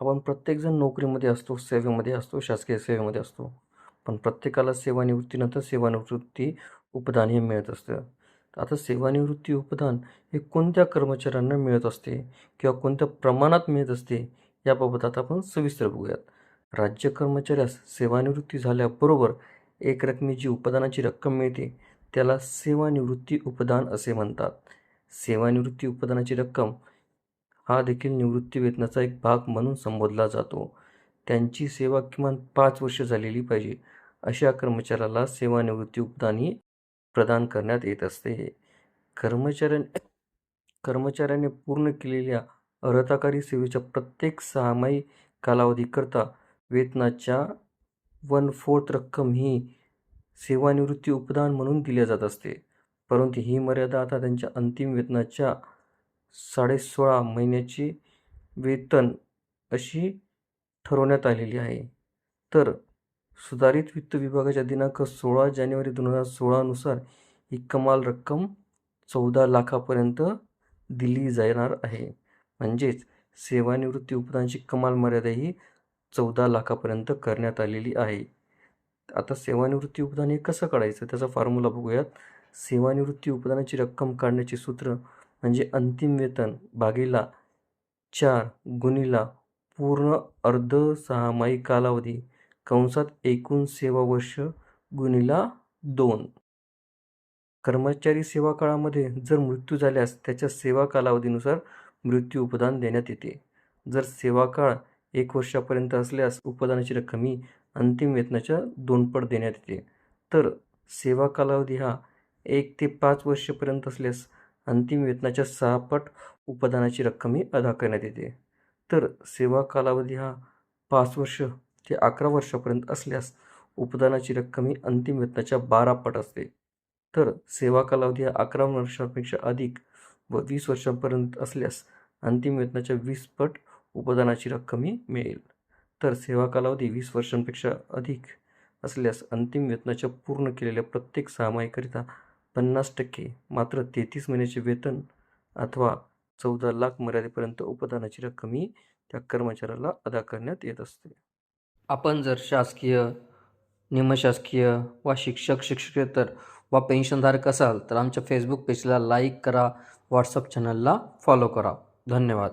आपण प्रत्येकजण नोकरीमध्ये असतो सेवेमध्ये असतो शासकीय सेवेमध्ये असतो. पण प्रत्येकाला सेवानिवृत्तीनंतर सेवानिवृत्ती उपदान हे मिळत असतं. तर आता सेवानिवृत्ती उपदान हे कोणत्या कर्मचाऱ्यांना मिळत असते किंवा कोणत्या प्रमाणात मिळत असते याबाबत आता आपण सविस्तर बघूयात. राज्य कर्मचाऱ्यास सेवानिवृत्ती झाल्याबरोबर एक रकमी जी उपदानाची रक्कम मिळते त्याला सेवानिवृत्ती उपदान असे म्हणतात. सेवानिवृत्ती उपदानाची रक्कम हा देखील निवृत्ती वेतनाचा एक भाग म्हणून संबोधला जातो. त्यांची सेवा किमान पाच वर्ष झालेली पाहिजे अशा कर्मचाऱ्याला सेवानिवृत्ती उपदानी प्रदान करण्यात येत असते. कर्मचाऱ्यां कर्मचाऱ्याने पूर्ण केलेल्या अर्हताकारी सेवेच्या प्रत्येक सहामाही कालावधीकरता वेतनाच्या वन फोर्थ रक्कम ही सेवानिवृत्ती उपदान म्हणून दिल्या जात असते. परंतु ही मर्यादा आता त्यांच्या अंतिम वेतनाच्या साडेसोळा महिन्याची वेतन अशी ठरवण्यात आलेली आहे. तर सुधारित वित्त विभागाच्या दिनांक सोळा जानेवारी दोन हजार सोळानुसार ही कमाल रक्कम चौदा लाखापर्यंत दिली जाणार आहे. म्हणजेच सेवानिवृत्ती उपदानाची कमाल मर्यादा ही चौदा लाखापर्यंत करण्यात आलेली आहे. आता सेवानिवृत्ती उपदान हे कसं काढायचं? त्याचा फॉर्म्युला बघूयात. सेवानिवृत्ती उपदानाची रक्कम काढण्याचे सूत्र म्हणजे अंतिम वेतन भागीला चार गुणीला पूर्ण अर्ध सहामाही कालावधी कंसात एकूण सेवा वर्ष गुणीला दोन. कर्मचारी सेवा काळामध्ये जर मृत्यू झाल्यास त्याच्या सेवा कालावधीनुसार मृत्यू उपदान देण्यात येते. जर सेवा काळ एक वर्षापर्यंत असल्यास उपदानाची रक्कम ही अंतिम वेतनाच्या दोनपट देण्यात येते. तर सेवा कालावधी हा एक ते पाच वर्षापर्यंत असल्यास अंतिम वेतनाच्या सहा पट उपदानाची रक्कम ही अदा करण्यात येते. तर सेवा कालावधी हा पाच वर्ष ते अकरा वर्षापर्यंत असल्यास उपदानाची रक्कम ही अंतिम वेतनाच्या बारा पट असते. तर सेवा कालावधी हा अकरा वर्षांपेक्षा अधिक व वीस वर्षांपर्यंत असल्यास अंतिम वेतनाच्या वीस पट उपदानाची रक्कम ही मिळेल. तर सेवा कालावधी वीस वर्षांपेक्षा अधिक असल्यास अंतिम वेतनाच्या पूर्ण केलेल्या प्रत्येक सहामाहीकरिता पन्नास टक्के मात्र तेहतीस महिन्याचे वेतन अथवा चौदा लाख मर्यादेपर्यंत उपदानाची रक्कमही त्या कर्मचाऱ्याला अदा करण्यात येत असते. आपण जर शासकीय निमशासकीय वा शिक्षक शिक्षकेतर वा पेन्शनधारक असाल तर आमच्या फेसबुक पेजला लाईक करा व्हॉट्सअप चॅनलला फॉलो करा. धन्यवाद.